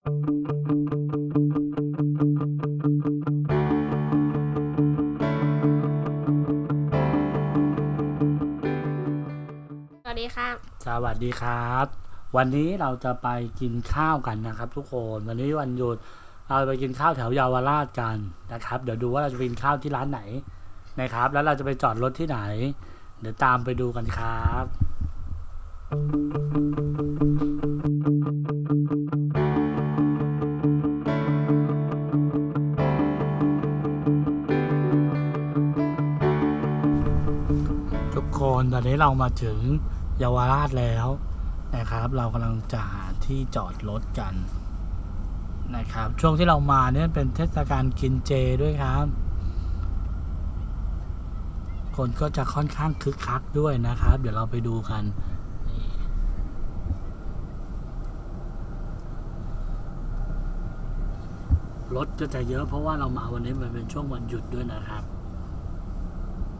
สวัสดีครับ สวัสดีครับ วันนี้เราจะไปกินข้าวกันนะครับ ทุกคนวันนี้วันหยุดเราไปกินข้าวแถวเยาวราชกันนะครับ เดี๋ยวดูว่าเราจะไปกินข้าวที่ร้านไหนนะครับ แล้วเราจะไปจอดรถที่ไหน เดี๋ยวตามไปดูกันครับ อนนี้เรามาถึงเยาวราชแล้วนะครับ เรากำลังจะหาที่จอดรถกันนะครับ ช่วงที่เรามาเนี่ยเป็นเทศกาลกินเจด้วยครับ คนก็จะค่อนข้างคึกคักด้วยนะครับ เดี๋ยวเราไปดูกันรถก็จะเยอะเพราะว่าเรามาวันนี้มันเป็นช่วงวันหยุดด้วยนะครับ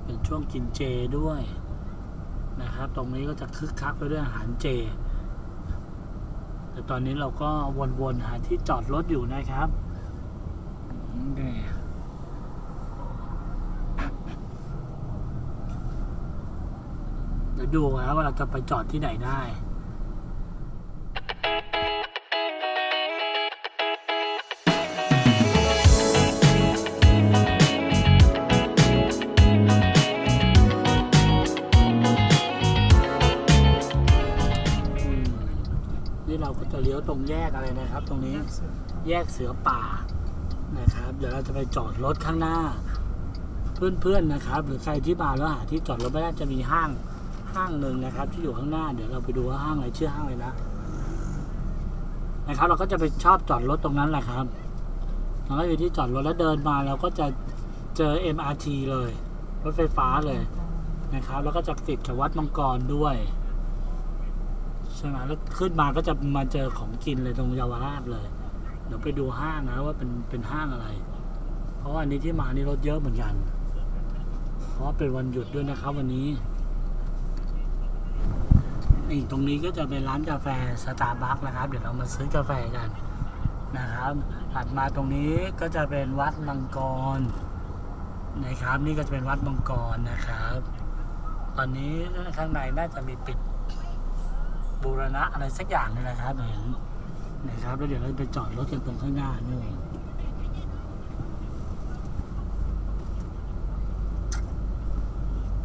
เป็นช่วงกินเจด้วย นะครับ ตรงนี้ก็จะคึกคักไปด้วยอาหารเจ แต่ตอนนี้เราก็วนๆหาที่จอดรถอยู่นะครับเดี๋ยวดูนะว่าเราจะไปจอดที่ไหนได้ ตรงแยกอะไรนะครับ ตรงนี้แยกเสือป่านะครับ เดี๋ยวเราจะไปจอดรถข้างหน้า เพื่อนๆนะครับ หรือใครที่มาแล้วหาที่จอดรถไม่ได้จะมีห้างห้างหนึ่งนะครับ ที่อยู่ข้างหน้าเดี๋ยวเราไปดูว่าห้างอะไรชื่อห้างอะไรนะนะครับ เราก็จะไปชอบจอดรถตรงนั้นแหละครับเราก็อยู่ที่จอดรถแล้วเดินมาเราก็จะเจอ MRT เลยรถไฟฟ้าเลยนะครับ แล้วก็จะติดกับวัดมังกรด้วย ใช่ไหมแล้วขึ้นมาก็จะมาเจอของกินเลยตรงเยาวราชเลย เดี๋ยวไปดูห้างนะว่าเป็นเป็นห้างอะไร เพราะว่าอันนี้ที่มานี่รถเยอะเหมือนกัน เพราะเป็นวันหยุดด้วยนะครับ วันนี้นี่ตรงนี้ก็จะเป็นร้านกาแฟสตาร์บัคนะครับ เดี๋ยวเรามาซื้อกาแฟกันนะครับถัดมาตรงนี้ก็จะเป็นวัดมังกรนะครับ นี่ก็จะเป็นวัดมังกรนะครับ ตอนนี้ข้างในน่าจะมีปิด บูรณะอะไรสักอย่างนี่นะครับเห็นนะครับแล้วเดี๋ยวเราไปจอดรถกันตรงข้างหน้านู่น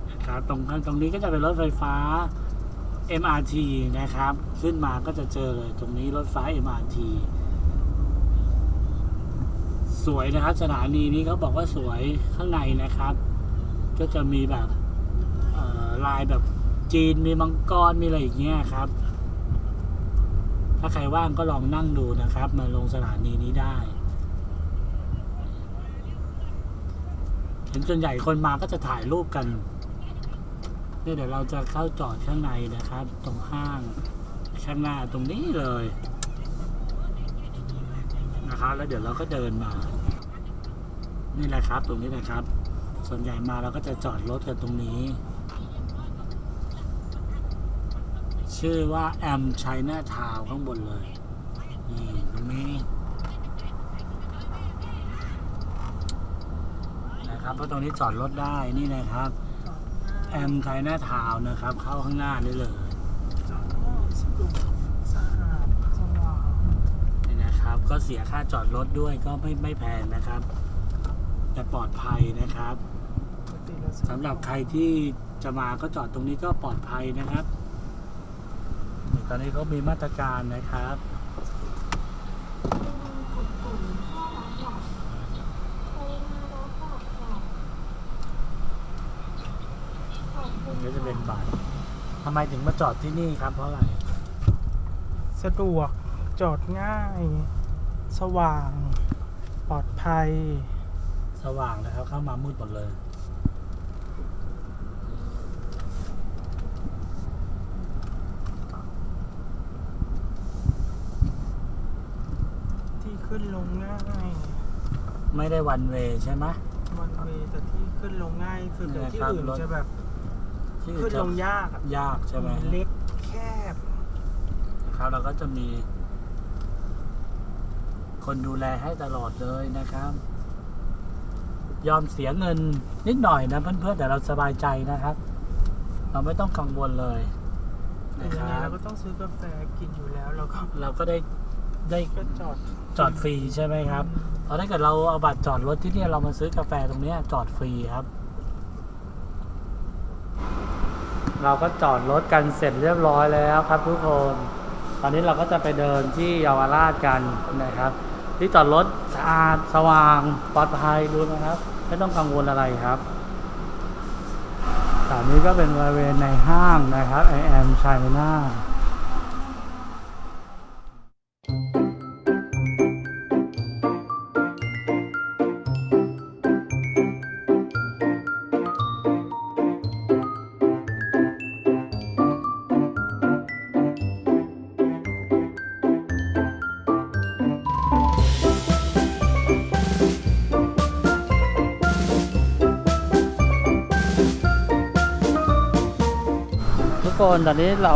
นะครับตรงข้างตรงนี้ก็จะเป็นรถไฟฟ้า MRT นะครับ ขึ้นมาก็จะเจอเลยตรงนี้รถไฟ MRT สวยนะครับสถานีนี้เขาบอกว่าสวยข้างในนะครับ ก็จะมีแบบลายแบบจีนมีมังกรมีอะไรอย่างเงี้ยครับ ถ้าใครว่างก็ลองนั่งดูนะครับ มาลงสถานีนี้ได้เห็นส่วนใหญ่คนมาก็จะถ่ายรูปกันเนี่ยเดี๋ยวเราจะเข้าจอดข้างในนะครับ ตรงห้างข้างหน้าตรงนี้เลยนะครับแล้วเดี๋ยวเราก็เดินมา นี่แหละครับ ตรงนี้นะครับ ส่วนใหญ่มาเราก็จะจอดรถกันตรงนี้ ชื่อว่าแอมไชน่าทาวข้างบนเลยนี่ตรงนี้นะครับเพราะตรงนี้จอดรถได้นี่นะครับ แอมไชน่าทาวนะครับ เข้าข้างหน้าได้เลยนี่นะครับ ก็เสียค่าจอดรถด้วยก็ไม่ไม่แพงนะครับ แต่ปลอดภัยนะครับสำหรับใครที่จะมาก็จอดตรงนี้ก็ปลอดภัยนะครับ ตอนนี้เขามีมาตรการนะครับมันก็จะเป็นบัตรทำไมถึงมาจอดที่นี่ครับเพราะอะไร สะดวกจอดง่าย สว่าง ปลอดภัย สว่างนะครับเข้ามามืดหมดเลย ที่ ขึ้นลงง่าย ไม่ได้วันเวใช่ไหม วันเวย์แต่ที่ขึ้นลงง่ายสุดแต่ที่นะครับอื่นรถจะแบบ ที่ขึ้นจะลงยากอะยากใช่ไหมเล็กแคบนะครับเราก็จะมี คนดูแลให้ตลอดเลยนะครับ ยอมเสียเงินนิดหน่อยนะเพื่อนๆแต่เราสบายใจนะครับ เราไม่ต้องกังวลเลยแต่นะคยังไงรัเราบก็ต้องซื้อกาแฟกินอยู่แล้วแล้วก็ เราก็ได้ ได้ก็จอดจอดฟรีใช่ไหมครับเพราะถ้าเกิดเราเอาบัตรจอดรถที่เนี่ยเรามาซื้อกาแฟตรงเนี้ยจอดฟรีครับ เราก็จอดรถกันเสร็จเรียบร้อยแล้วครับทุกคนตอนนี้เราก็จะไปเดินที่เยาวราชกันนะครับ ที่จอดรถสะอาดสว่างปลอดภัยดูนะครับ ไม่ต้องกังวลอะไรครับสถานนี้ก็เป็นบริเวณในห้างนะครับ I am China กคนตอนนี้เรา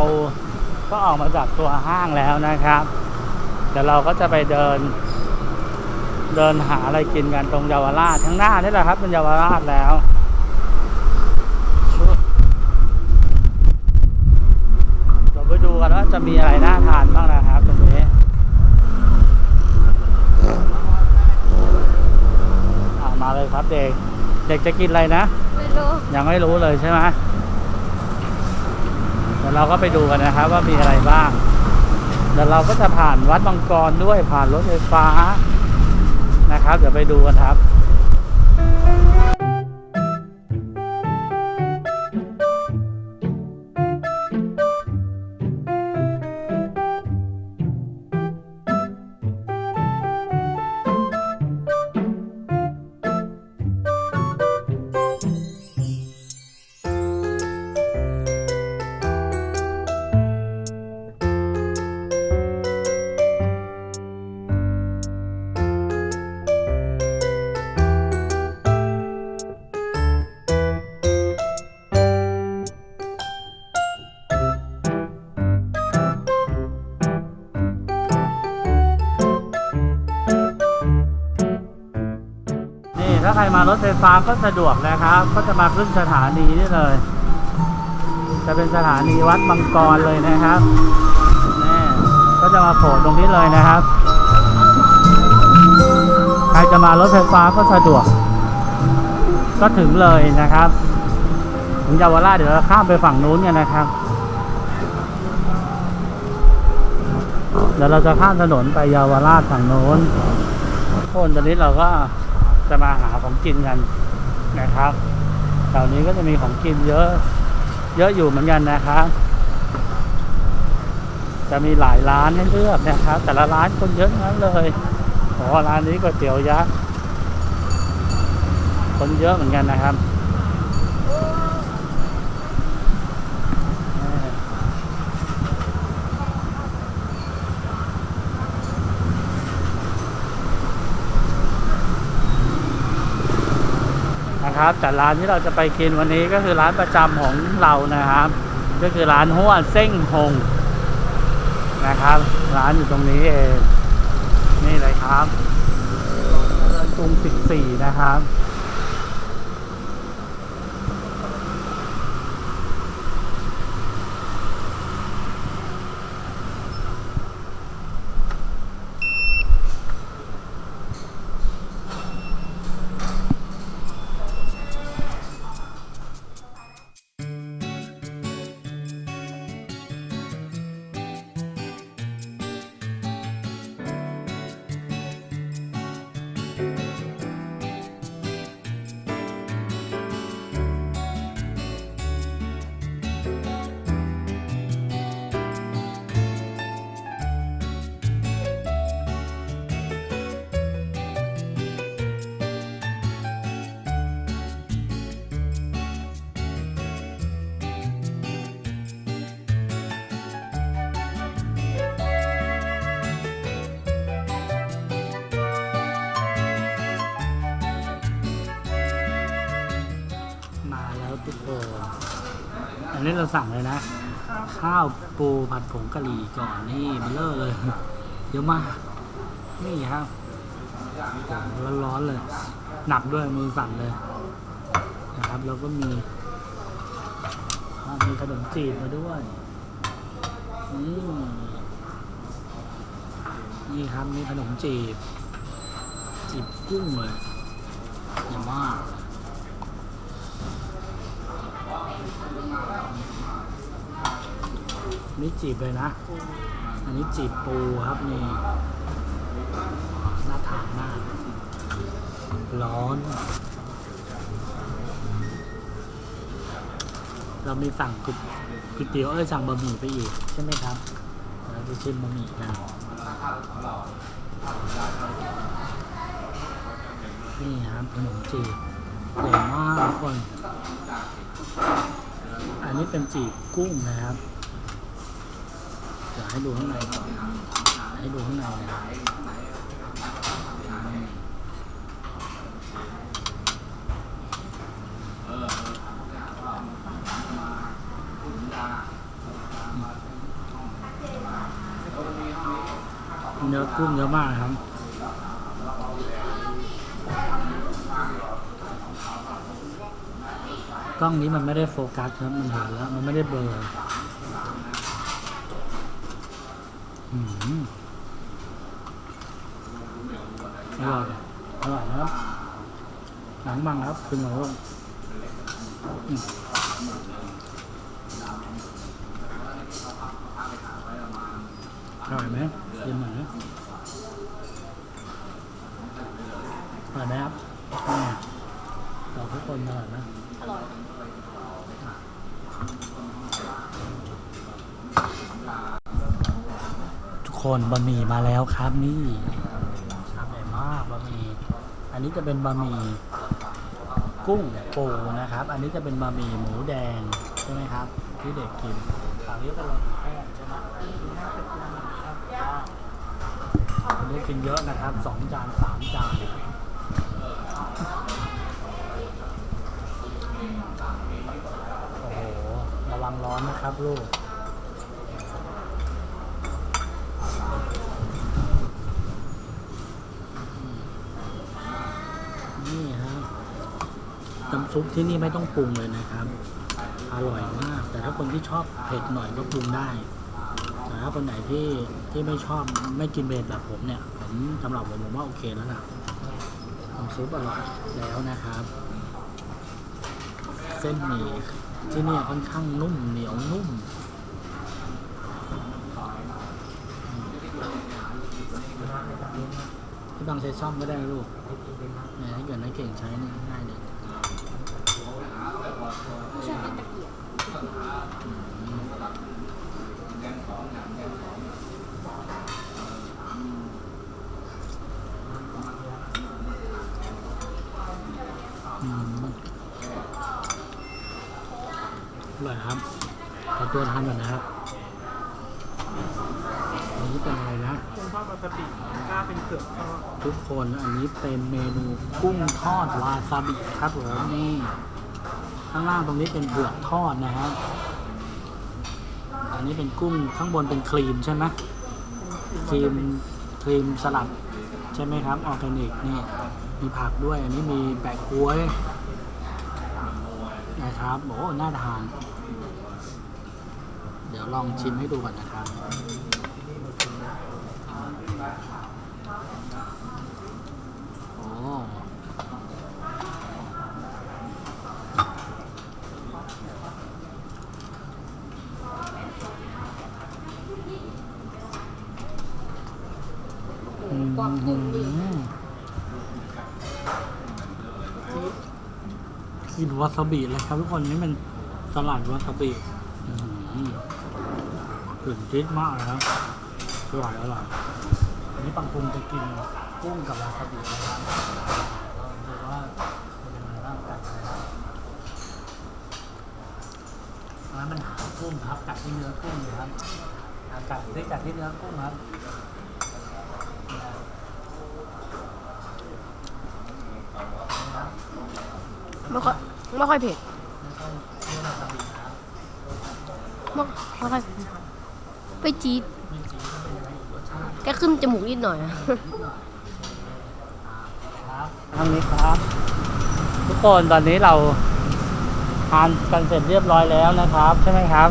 ก็ออกมาจากตัวห้างแล้วนะครับเดี๋ยวเราก็จะไปเดิน เดินหาอะไรกินกันตรงเยาวราชข้างหน้านี่แหละครับเป็นเยาวราชแล้วเดี๋ยวไปดูกันว่าจะมีอะไรน่าทานบ้างนะครับตรงนี้อ่ามาเลยครับเด็ก เด็กจะกินอะไรนะไม่รู้ยังไม่รู้เลยใช่ไหมเดี๋ยวเราก็ไปดูกันนะครับว่ามีอะไรบ้างเดี๋ยวเราก็จะผ่านวัดบางกรด้วยผ่านรถไฟฟ้านะครับ เดี๋ยวไปดูกันครับาใครมารถไฟฟ้าก็สะดวกนะครับ ก็จะมาขึ้นสถานีนี่เลย จะเป็นสถานีวัดบางกรเลยนะครับนี่ก็จะมาโผล่ตรงนี้เลยนะครับ ใครจะมารถไฟฟ้าก็สะดวก ก็ถึงเลยนะครับ ถึงเยาวราชเดี๋ยวเราข้ามไปฝั่งนู้นกันนะครับ เดี๋ยวเราจะข้ามถนนไปเยาวราชฝั่งโน้นคนตอนนี้เราก็จะมาหา กินกันนะครับแถวนี้ก็จะมีของกินเยอะ เยอะอยู่เหมือนกันนะครับ จะมีหลายร้านให้เลือกนะครับ แต่ละร้านคนเยอะนั้นเลยโอ้ร้านนี้ก๋วยเตี๋ยวยักษ์คนเยอะเหมือนกันนะครับ นะครับ แต่ร้านที่เราจะไปกินวันนี้ก็คือร้านประจำของเรานะครับ ก็คือร้านหัวเส้งหงนะครับ ร้านอยู่ตรงนี้เองนี่เลยครับเดินกรุง14 นะครับ อันนี้เราสั่งเลยนะ ข้าวปูผัดผงกะหรี่ก่อนนี่เบลเลอร์เลยเยอะมาก นี่ครับร้อนๆเลย หนักด้วยมือสั่นเลย นะครับแล้วก็มีมีขนมจีบมาด้วยนี่นี่ครับมีขนมจีบจีบกุ้งเลยเยอะมาก นี่จีบเลยนะ อันนี้จีบปูครับนี่น่าทานมาก ร้อน เรามีสั่งก๋วยก๋วยเตี๋ยวเอ้ยสั่งบะหมี่ไปอีกใช่ไหมครับเราจะชิมบะหมี่กันนี่ครับขนมจีบใหญ่มากทุกคน อันนี้เป็นจีบกุ้งนะครับ เดี๋ยวให้ดูข้างในก่อนให้ดูข้างในนะครับเนื้อกุ้งเยอะมากครับกล้องนี้มันไม่ได้โฟกัสครับ มันเห็นแล้ว มันไม่ได้เบลอ อร่อยอร่อยนะครับหนังมังครับคือหน่อยลูกอืมอร่อยไหมกินหน่อยนะอร่อยไหมครับนี่อทุกคนอร่อยไหมอร่อยทุกคนบะหมี่มาแล้วครับนี่ชามใหญ่มากบะหมี่อั นนี้จะเป็นบะหมี่กุ้งปูนะครับ อันนี้จะเป็นบะหมี่หมูแดงใช่ไหมครับ ที่เด็กกินฝั่งนี้เป็นบะหมี่แห้งใช่ไหมอันนี้กินเยอะนะครับสองจานสามจานโอ้โหระวังร้อนนะครับลูก นี่ครับ น้ำซุปที่นี่ไม่ต้องปรุงเลยนะครับ อร่อยมาก แต่ถ้าคนที่ชอบเผ็ดหน่อยก็ปรุงได้ แต่ถ้าคนไหนที่ที่ไม่ชอบไม่กินเผ็ดแบบผมเนี่ย ผมสำหรับผมผมว่าโอเคแล้วล่ะน้ำซุปอร่อยแล้วนะครับ เส้นหมี่ที่นี่ค่อนข้างนุ่มเหนียวนุ่มที่บางใช้ซ่อมก็ได้ลูกเนี่ยถ้าเกิดนักเก่งใช้นี่ง่ายเลย ไม่ใช่เป็นตะเกียบ อืมอร่อยครับขอตัวทานก่อนนะครับอันนี้เป็นอะไรนะกุ้งทอดวาซาบิกล้าเป็นเผือกทอดทุกคนอันนี้เป็นเมนูกุ้งทอดวาซาบิครับผมนี่ข้างล่างตรงนี้เป็นเผือกทอดนะครับอันนี้เป็นกุ้งข้างบนเป็นครีมใช่ไหมครีมครีมสลัดใช่ไหมครับออร์แกนิกนี่ มีผักด้วย อันนี้มีแปะกล้วยนะครับโอ้น่าทาน เดี๋ยวลองชิมให้ดูก่อนนะครับ โอ้อืม กวางตุ้งดี กิน วาซาบิเลยครับทุกคนนี่มันสลัดวาซาบิอื้อหือถึงจิ๊ดมากเลยครับอร่อยอร่อยอันนี้ปังคุงจะกินกุ้งกับวาซาบินะครับดูว่าเป็นยังไงบ้างกัดเลยครับแล้วมันหากุ้งครับกัดที่เนื้อกุ้งเลยครับกัดได้กัดที่เนื้อกุ้งครับไม่ค่อย ไม่ค่อยเผ็ดแล้วก็เนื้อวาซาบิครับไม่ไม่ค่อยไม่จี๊ดไม่จริงก็เป็นยังไงอีกรสชาติแค่ขึ้นจมูกนิดหน่อยอะอ่าทางนี้ครับ ทุกคนตอนนี้เราทานกันเสร็จเรียบร้อยแล้วนะครับ ใช่ไหมครับ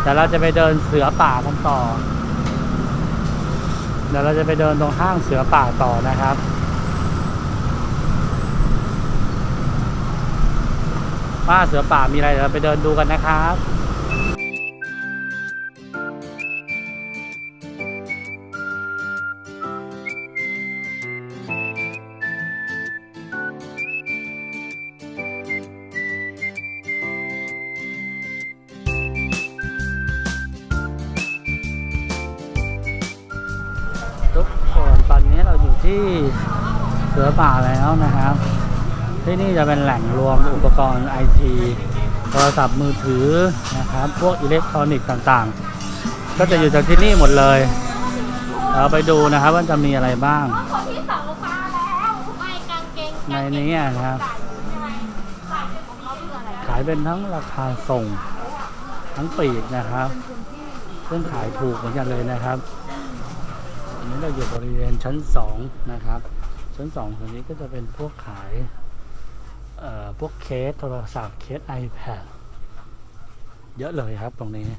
เดี๋ยวเราจะไปเดินเสือป่ากันต่อ เดี๋ยวเราจะไปเดินตรงห้างเสือป่าต่อนะครับ ว่าเสือป่ามีอะไรเดี๋ยวเราไปเดินดูกันนะครับทุกคนตอนนี้เราอยู่ที่เสือป่าแล้วนะครับ ที่นี่จะเป็นแหล่งรวมอุปกรณ์ไอทีโทรศัพท์มือถือนะครับพวกอิเล็กทรอนิกส์ต่างๆ ก็จะอยู่จากที่นี่หมดเลยเราไปดูนะครับว่าจะมีอะไรบ้าง คนที่สองมาแล้วไม่กางเกงในนี้นะครับ ขายเป็นทั้งราคาส่งทั้งปีกนะครับ ซึ่งขายถูกเหมือนกันเลยนะครับอันนี้เราอยู่บริเวณชั้นสองนะครับ ชั้นสองตรงนี้ก็จะเป็นพวกขาย พวกเคสโทรศัพท์เคส iPad เยอะเลยครับตรงนี้นี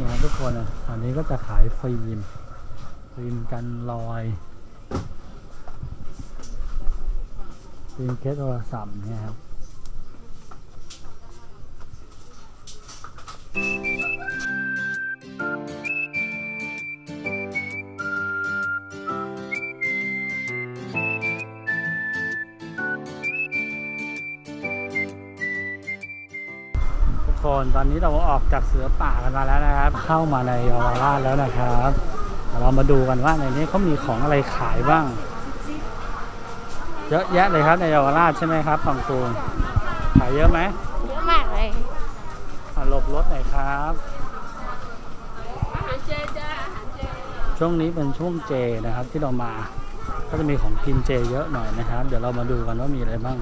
่ครับทุกคนอะอันนี้ก็จะขายฟิล์มฟิล์มกันรอยฟิล์มเคสโทรศัพท์เนี่ยครับ นตอนนี้เราออกจากเสือป่ากันมาแล้วนะครับ เข้ามาในเยาวราชแล้วนะครับเดี๋ยวเรามาดูกันว่าในนี้เขามีของอะไรขายบ้าง เยอะแยะเลยครับในเยาวราชใช่ไหมครับปังตูนขายเยอะไหมเยอะมากเลยอะหลบรถหน่อยครับอาหารเจจ้าอาหารเจช่วงนี้เป็นช่วงเจนะครับที่เรามา ก็จะมีของกินเจเยอะหน่อยนะครับ เดี๋ยวเรามาดูกันว่ามีอะไรบ้าง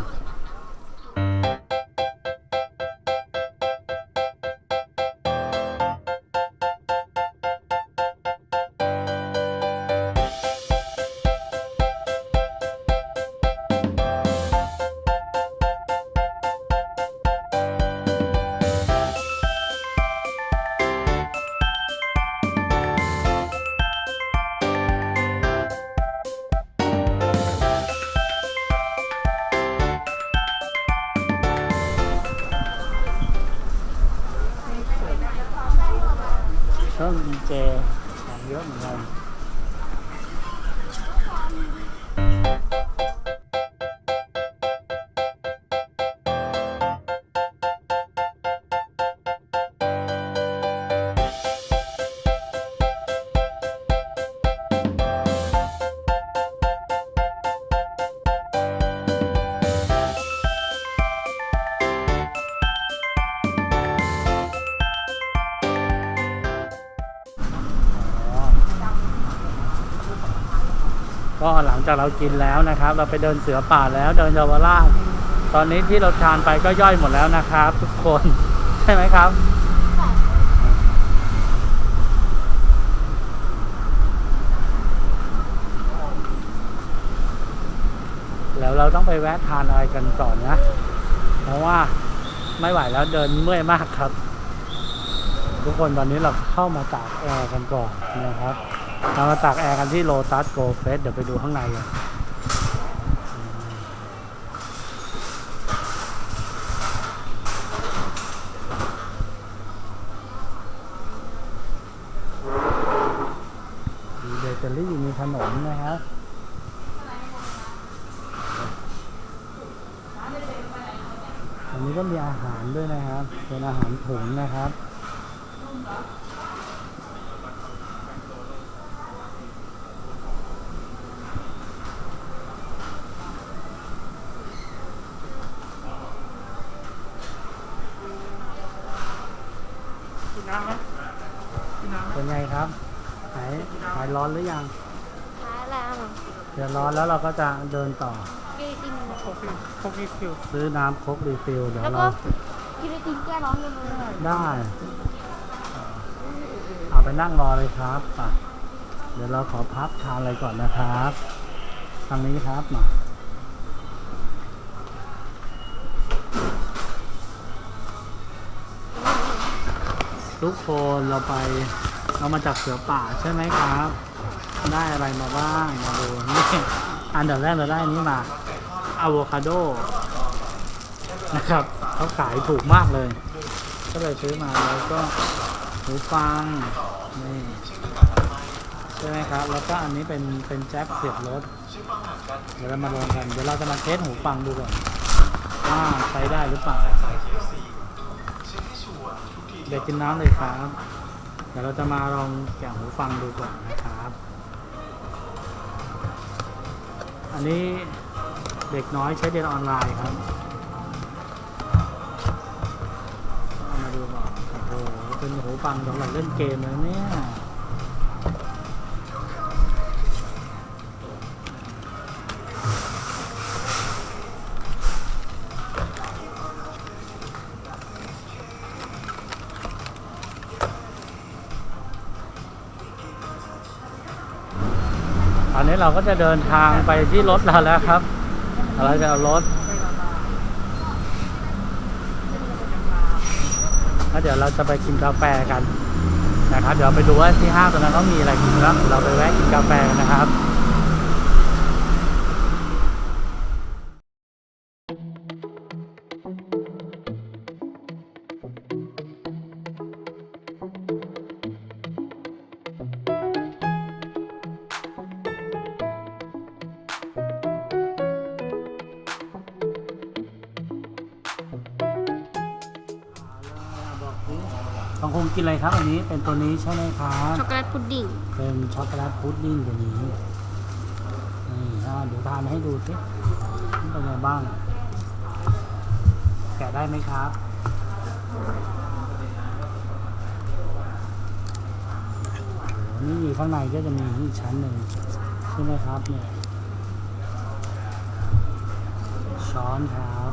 ก็หลังจากเรากินแล้วนะครับ เราไปเดินเสือป่าแล้วเดินเยาวราชตอนนี้ที่เราทานไปก็ย่อยหมดแล้วนะครับ ทุกคนใช่ไหมครับแล้วเราต้องไปแวะทานอะไรกันก่อนนะ เพราะว่าไม่ไหวแล้วเดินเมื่อยมากครับ ทุกคนตอนนี้เราเข้ามาตากแอร์กันก่อนนะครับ เรามาตากแอร์กันที่โ o ตัสโกเฟสเดี๋ยวไปดูข้างในกันมีเบเกอรี่มีขนมนะครับอันนี้ก็มีอาหารด้วยนะครับ เป็นอาหารถุงนะครับ กินน้ำไหมกินน้ำไหม เป็นไงครับ หายหายร้ อนหรือยังขายแล้วเดี๋ยวร้อนแล้วเราก็จะเดินต่อกินติงโคฟิวโคฟิวฟิวซื้อน้ำโคกรีฟิลเดี๋ยวแล้วเราก็กินติงแก้ร้อนกันเลยได้อไปนั่งรอเลยครับอะเดี๋ยวเราขอพักทานอะไรก่อนนะครับ ทางนี้ครับมาทุกคนเราไปเรามาจากเสือป่าใช่ไหมครับ ได้อะไรมาบ้างมาดูนี่อันดับแรกเราได้อนนี้มาอะโวคาโดนะครับเขาขายถูกมากเลย ก็เลยซื้อมาแล้วก็หูฟังนี่ใช่ไหมครับ แล้วก็อันนี้เป็นเป็นแจ็คเสียบรถเดี๋ยวเรามาลองกัน เดี๋ยวเราจะมาเทสหูฟังดูก่อนว่าใช้ได้หรือเปล่าเด็กกินน้ำเลยครับ เดี๋ยวเราจะมาลองแกะหูฟังดูก่อนนะครับ อันนี้เด็กน้อยใช้เรียนออนไลน์ครับมาดูก่อนโอ้โหเป็นหูฟังสำหรับเล่นเกมแล้วเนี่ย เราก็จะเดินทางไปที่รถเราแล้วครับ เราจะเอารถแล้วเดี๋ยวเราจะไปกินกาแฟกันนะครับ เดี๋ยวไปดูว่าที่ห้างตรงนั้นเขามีอะไรกินแล้วเราไปแวะกินกาแฟนะครับ อะไรครับอันนี้เป็นตัวนี้ใช่ไหมครับช็อกโกแลตพุดดิ้งเป็นช็อกโกแลตพุดดิ้งตัวนี้นี่อ่าเดี๋ยวทานให้ดูสิมันเป็นไงบ้างแกะได้ไหมครับโอ้โหนี่อยู่ข้างในก็จะมีอีกชั้นหนึ่งใช่ไหมครับเนี่ยช้อนครับ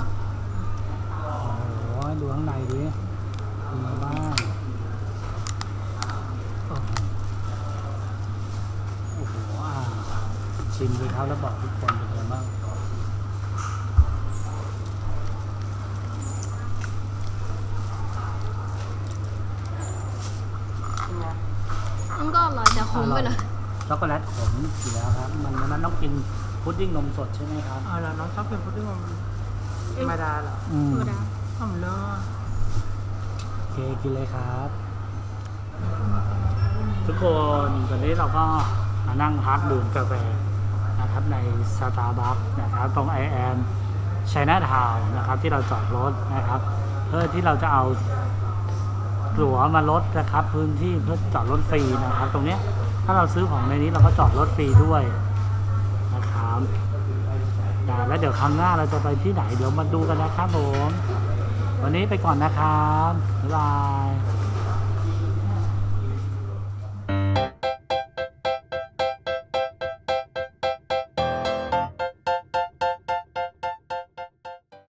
โอ้โหดูข้างในดิเป็นไงบ้างโอ้โห โอ้โหอ่า ชิมดูครับแล้วบอกทุกคนเป็นไงบ้างมันก็อร่อยแต่ขมไปหน่อยช็อกโกแลตขมอยู่แล้วครับ มันมันต้องกินพุดดิ้งนมสดใช่ไหมครับเอาละน้องชอบเป็นพุดดิ้งมันธรรมดาเหรออืมธรรมดาทำเนอะโอเคกินเลยครับ ทุกคนตอนนี้เราก็มานั่งพักดื่มกาแฟ นะครับในสตาร์บัคนะครับตรงไอแอนชัยนาทาวนะครับที่เราจอดรถนะครับ เพื่อที่เราจะเอาตั๋วมาลดนะครับ พื้นที่เพื่อจอดรถฟรีนะครับ ตรงเนี้ยถ้าเราซื้อของในนี้เราก็จอดรถฟรีด้วยนะครับแล้วเดี๋ยวครั้งหน้าเราจะไปที่ไหนเดี๋ยวมาดูกันนะครับผมวันนี้ไปก่อนนะครับบ๊ายบาย